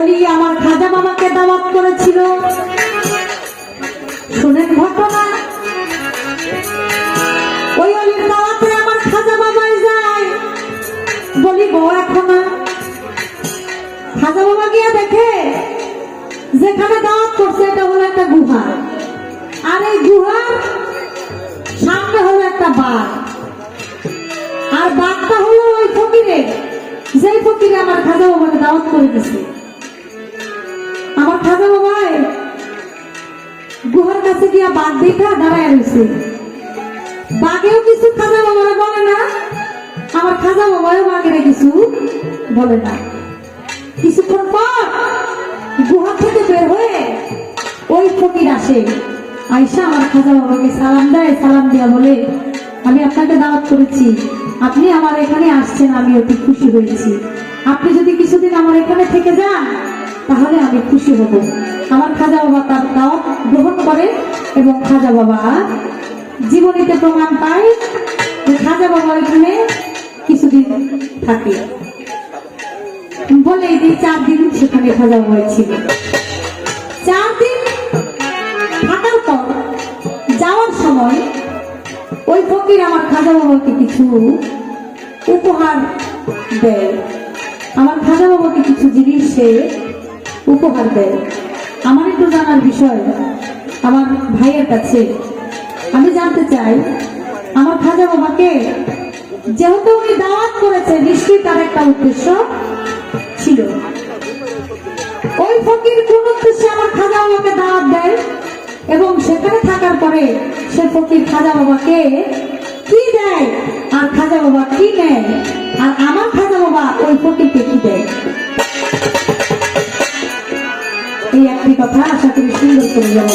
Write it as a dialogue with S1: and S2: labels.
S1: আমার খাজা বাবাকে দাওয়াত করেছিল। শুনেন ঘটনা। ওই অলির দাওয়াতে আমার খাজা বাবাই যায়। বলি, বউ এখন খাজা বাবা গিয়ে দেখে, যেখানে দাওয়াত করছে, এটা হলো একটা গুহা। আর এই গুহার সামনে হলো একটা বাঘ। আর বাঘটা হলো ওই ফকিরের। যেই ফকিরে আমার খাজা বাবাকে দাওয়াত করে দিছে আমার খাজা বাবাই, গুহার কাছে গিয়া বাঘ দেখা দাঁড়ায় রয়েছে বাঘেও কিছু খাজা বাবারা বলে না, আমার খাজা বাবাও বাঘের কিছু বলে না। কিছুক্ষণ পর গুহা থেকে বের হয়ে ওই ফকির আসে। আয়সা আমার খাজা বাবাকে সালাম দেয়, সালাম দিয়া বলে, আমি আপনাকে দাওয়াত করেছি। আপনি আমার এখানে আসছেন, আমি অতি খুশি হয়েছি। আপনি যদি কিছুদিন আমার এখানে থেকে যান তাহলে আমি খুশি হব। আমার খাজা বাবা তার দাওয়াত গ্রহণ করে এবং খাজা বাবা জীবনীতে প্রমাণ পায় যে খাজা বাবা এখানে কিছুদিন থাকে। বলে দিন চার দিন সেখানে খাজা বাবা ছিল। চার দিন থাকার পর যাওয়ার সময় ওই ফকির আমার খাজা বাবাকে কিছু উপহার দেয়। আমার খাজা বাবাকে কিছু জিনিস সে উপহার দেয়। আমার একটু জানার বিষয়, আমার ভাইয়ের কাছে। আমি জানতে চাই, আমার খাজা বাবাকে যেহেতু উনি দাওয়াত করেছে নিশ্চয়ই তার একটা উদ্দেশ্য ছিল। ওই ফকির কোন উদ্দেশ্যে আমার খাজা বাবাকে দাওয়াত দেয় এবং সেখানে থাকার পরে সে ফকির খাজা বাবাকে কি দেয় আর খাজা বাবা কি নেয়? আর আমার খাজা বাবা ওই ফকিরকে আশা করি সুন্দর করে যাব